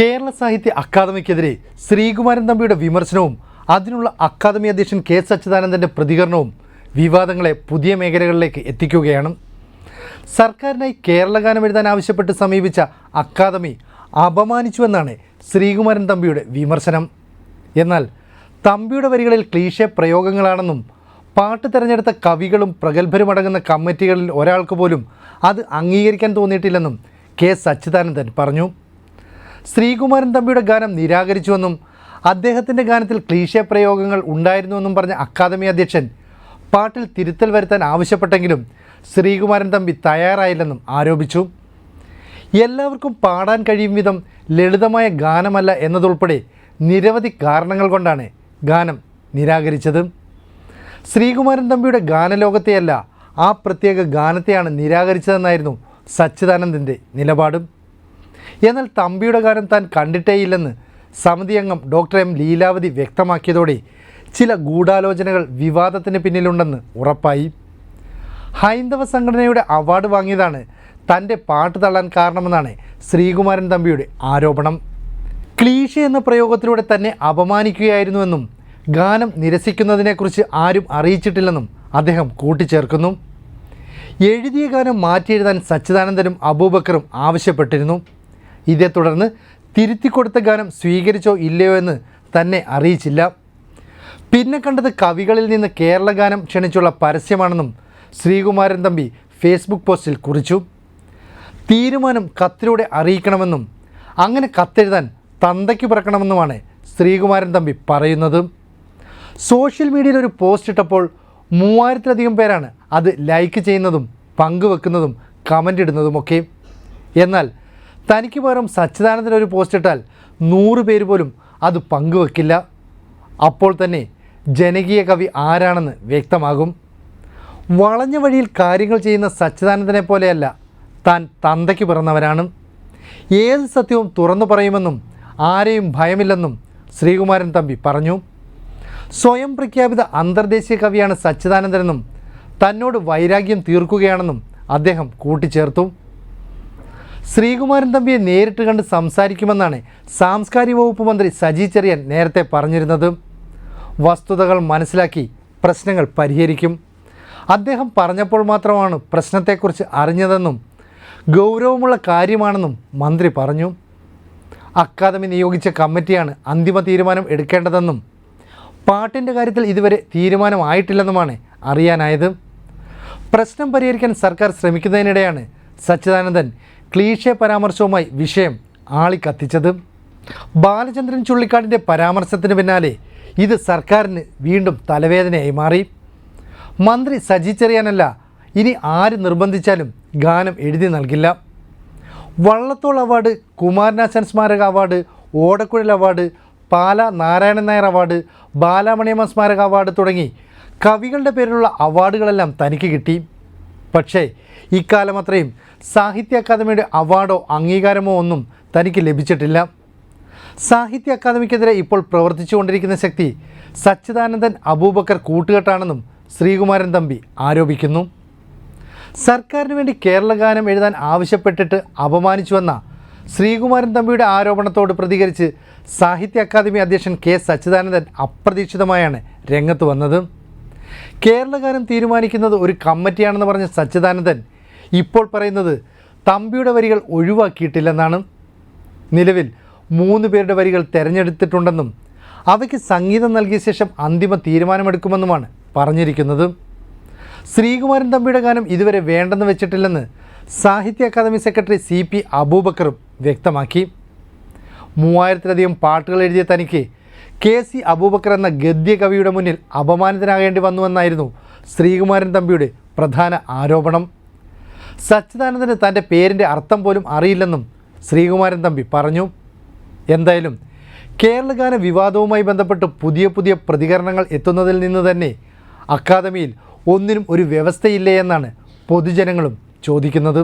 കേരള സാഹിത്യ അക്കാദമിക്കെതിരെ ശ്രീകുമാരൻ തമ്പിയുടെ വിമർശനവും അതിനുള്ള അക്കാദമി അധ്യക്ഷൻ കെ സച്ചിദാനന്ദന്റെ പ്രതികരണവും വിവാദങ്ങളെ പുതിയ മേഖലകളിലേക്ക് എത്തിക്കുകയാണ്. സർക്കാരിനായി കേരളഗാനം എഴുതാൻ ആവശ്യപ്പെട്ട് സമീപിച്ച അക്കാദമി അപമാനിച്ചുവെന്നാണ് ശ്രീകുമാരൻ തമ്പിയുടെ വിമർശനം. എന്നാൽ തമ്പിയുടെ വരികളിൽ ക്ലീശ പ്രയോഗങ്ങളാണെന്നും പാട്ട് തിരഞ്ഞെടുത്ത കവികളും പ്രഗത്ഭരുമടങ്ങുന്ന കമ്മിറ്റികളിൽ ഒരാൾക്ക് പോലും അത് അംഗീകരിക്കാൻ തോന്നിയിട്ടില്ലെന്നും കെ സച്ചിദാനന്ദൻ പറഞ്ഞു. ശ്രീകുമാരൻ തമ്പിയുടെ ഗാനം നിരാകരിച്ചുവെന്നും അദ്ദേഹത്തിന്റെ ഗാനത്തിൽ ക്ലീശ പ്രയോഗങ്ങൾ ഉണ്ടായിരുന്നുവെന്നും പറഞ്ഞ അക്കാദമി അധ്യക്ഷൻ പാട്ടിൽ തിരുത്തൽ വരുത്താൻ ആവശ്യപ്പെട്ടെങ്കിലും ശ്രീകുമാരൻ തമ്പി തയ്യാറായില്ലെന്നും ആരോപിച്ചു. എല്ലാവർക്കും പാടാൻ കഴിയും വിധം ലളിതമായ ഗാനമല്ല എന്നതുൾപ്പെടെ നിരവധി കാരണങ്ങൾ കൊണ്ടാണ് ഗാനം നിരാകരിച്ചത്. ശ്രീകുമാരൻ തമ്പിയുടെ ഗാനലോകത്തെയല്ല ആ പ്രത്യേക ഗാനത്തെയാണ് നിരാകരിച്ചതെന്നായിരുന്നു സച്ചിദാനന്ദന്റെ നിലപാടും. എന്നാൽ തമ്പിയുടെ കാര്യം താൻ കണ്ടിട്ടേയില്ലെന്ന് സമിതി അംഗം ഡോക്ടർ എം ലീലാവതി വ്യക്തമാക്കിയതോടെ ചില ഗൂഢാലോചനകൾ വിവാദത്തിന് പിന്നിലുണ്ടെന്ന് ഉറപ്പായി. ഹൈന്ദവ സംഘടനയുടെ അവാർഡ് വാങ്ങിയതാണ് തന്റെ പാട്ട് തള്ളാൻ കാരണമെന്നാണ് ശ്രീകുമാരൻ തമ്പിയുടെ ആരോപണം. ക്ലീഷ എന്ന പ്രയോഗത്തിലൂടെ തന്നെ അപമാനിക്കുകയായിരുന്നുവെന്നും ഗാനം നിരസിക്കുന്നതിനെക്കുറിച്ച് ആരും അറിയിച്ചിട്ടില്ലെന്നും അദ്ദേഹം കൂട്ടിച്ചേർക്കുന്നു. എഴുതിയ ഗാനം മാറ്റിയെഴുതാൻ സച്ചിദാനന്ദനും അബൂബക്കറും ആവശ്യപ്പെട്ടിരുന്നു. ഇതേ തുടർന്ന് തിരുത്തി കൊടുത്ത ഗാനം സ്വീകരിച്ചോ ഇല്ലയോ എന്ന് തന്നെ അറിയിച്ചില്ല. പിന്നെ കണ്ടത് കവികളിൽ നിന്ന് കേരള ഗാനം ക്ഷണിച്ചുള്ള പരസ്യമാണെന്നും ശ്രീകുമാരൻ തമ്പി ഫേസ്ബുക്ക് പോസ്റ്റിൽ കുറിച്ചു. തീരുമാനം കത്തിലൂടെ അറിയിക്കണമെന്നും അങ്ങനെ കത്തെഴുതാൻ തന്തയ്ക്ക് പിറക്കണമെന്നുമാണ് ശ്രീകുമാരൻ തമ്പി പറയുന്നത്. സോഷ്യൽ മീഡിയയിൽ ഒരു പോസ്റ്റ് ഇട്ടപ്പോൾ മൂവായിരത്തിലധികം പേരാണ് അത് ലൈക്ക് ചെയ്യുന്നതും പങ്കുവെക്കുന്നതും കമന്റ് ഇടുന്നതുമൊക്കെ. എന്നാൽ തനിക്ക് പകരം സച്ചിദാനന്ദൻ ഒരു പോസ്റ്റ് ഇട്ടാൽ നൂറ് പേര് പോലും അത് പങ്കുവെക്കില്ല. അപ്പോൾ തന്നെ ജനകീയ കവി ആരാണെന്ന് വ്യക്തമാകും. വളഞ്ഞ വഴിയിൽ കാര്യങ്ങൾ ചെയ്യുന്ന സച്ചിദാനന്ദനെ പോലെയല്ല താൻ തന്തയ്ക്ക് പിറന്നവരാണ് ഏത് സത്യവും തുറന്നു പറയുമെന്നും ആരെയും ഭയമില്ലെന്നും ശ്രീകുമാരൻ തമ്പി പറഞ്ഞു. സ്വയം പ്രഖ്യാപിത അന്തർദേശീയ കവിയാണ് സച്ചിദാനന്ദനെന്നും തന്നോട് വൈരാഗ്യം തീർക്കുകയാണെന്നും അദ്ദേഹം കൂട്ടിച്ചേർത്തു. ശ്രീകുമാരൻ തമ്പിയെ നേരിട്ട് കണ്ട് സംസാരിക്കുമെന്നാണ് സാംസ്കാരിക വകുപ്പ് മന്ത്രി സജി ചെറിയൻ നേരത്തെ പറഞ്ഞിരുന്നത്. വസ്തുതകൾ മനസ്സിലാക്കി പ്രശ്നങ്ങൾ പരിഹരിക്കും. അദ്ദേഹം പറഞ്ഞപ്പോൾ മാത്രമാണ് പ്രശ്നത്തെക്കുറിച്ച് അറിഞ്ഞതെന്നും ഗൗരവമുള്ള കാര്യമാണെന്നും മന്ത്രി പറഞ്ഞു. അക്കാദമി നിയോഗിച്ച കമ്മിറ്റിയാണ് അന്തിമ തീരുമാനം എടുക്കേണ്ടതെന്നും പാട്ടിന്റെ കാര്യത്തിൽ ഇതുവരെ തീരുമാനമായിട്ടില്ലെന്നുമാണ് അറിയാനായത്. പ്രശ്നം പരിഹരിക്കാൻ സർക്കാർ ശ്രമിക്കുന്നതിനിടെയാണ് സച്ചിദാനന്ദൻ ക്ലീഷെ പരാമർശവുമായി വിഷയം ആളിക്കത്തിച്ചത്. ബാലചന്ദ്രൻ ചുള്ളിക്കാടിന്റെ പരാമർശത്തിന് പിന്നാലെ ഇത് സർക്കാരിന് വീണ്ടും തലവേദനയായി മാറി. മന്ത്രി സജി ചെറിയാനല്ല ഇനി ആര് നിർബന്ധിച്ചാലും ഗാനം എഴുതി നൽകില്ല. വള്ളത്തോൾ അവാർഡ് കുമാരനാശൻ സ്മാരക award Odakkuzhal award Pala Narayanan Nair award Balamaniamma സ്മാരക അവാർഡ് തുടങ്ങി കവികളുടെ പേരിലുള്ള അവാർഡുകളെല്ലാം തനിക്ക് കിട്ടി. പക്ഷേ ഇക്കാലം അത്രയും സാഹിത്യ അക്കാദമിയുടെ അവാർഡോ അംഗീകാരമോ ഒന്നും തനിക്ക് ലഭിച്ചിട്ടില്ല. സാഹിത്യ അക്കാദമിക്കെതിരെ ഇപ്പോൾ പ്രവർത്തിച്ചുകൊണ്ടിരിക്കുന്ന ശക്തി സച്ചിദാനന്ദൻ അബൂബക്കർ കൂട്ടുകെട്ടാണെന്നും ശ്രീകുമാരൻ തമ്പി ആരോപിക്കുന്നു. സർക്കാരിന് വേണ്ടി കേരള ഗാനം എഴുതാൻ ആവശ്യപ്പെട്ടിട്ട് അപമാനിച്ചുവെന്ന ശ്രീകുമാരൻ തമ്പിയുടെ ആരോപണത്തോട് പ്രതികരിച്ച് സാഹിത്യ അക്കാദമി അധ്യക്ഷൻ കെ. സച്ചിദാനന്ദൻ അപ്രതീക്ഷിതമായാണ് രംഗത്ത് വന്നത്. കേരള ഗാനം തീരുമാനിക്കുന്നത് ഒരു കമ്മിറ്റിയാണെന്ന് പറഞ്ഞ സച്ചിദാനന്ദൻ ഇപ്പോൾ പറയുന്നത് തമ്പിയുടെ വരികൾ ഒഴിവാക്കിയിട്ടില്ലെന്നാണ്. നിലവിൽ മൂന്ന് പേരുടെ വരികൾ തിരഞ്ഞെടുത്തിട്ടുണ്ടെന്നും അവയ്ക്ക് സംഗീതം നൽകിയ ശേഷം അന്തിമ തീരുമാനമെടുക്കുമെന്നുമാണ് പറഞ്ഞിരിക്കുന്നത്. ശ്രീകുമാരൻ തമ്പിയുടെ ഗാനം ഇതുവരെ വേണ്ടെന്ന് വെച്ചിട്ടില്ലെന്ന് Sahitya Akademi secretary C P അബൂബക്കറും വ്യക്തമാക്കി. മൂവായിരത്തിലധികം പാട്ടുകൾ എഴുതിയ തനിക്ക് കെ സി അബൂബക്കർ എന്ന ഗദ്യ കവിയുടെ മുന്നിൽ അപമാനിതനാകേണ്ടി വന്നുവെന്നായിരുന്നു ശ്രീകുമാരൻ തമ്പിയുടെ പ്രധാന ആരോപണം. സച്ചിദാനന്ദന് തന്റെ പേരിന്റെ അർത്ഥം പോലും അറിയില്ലെന്നും ശ്രീകുമാരൻ തമ്പി പറഞ്ഞു. എന്തായാലും കേരളഗാന വിവാദവുമായി ബന്ധപ്പെട്ട് പുതിയ പുതിയ പ്രതികരണങ്ങൾ എത്തുന്നതിൽ നിന്ന് തന്നെ അക്കാദമിയിൽ ഒന്നിനും ഒരു വ്യവസ്ഥയില്ലേ എന്നാണ് പൊതുജനങ്ങളും ചോദിക്കുന്നത്.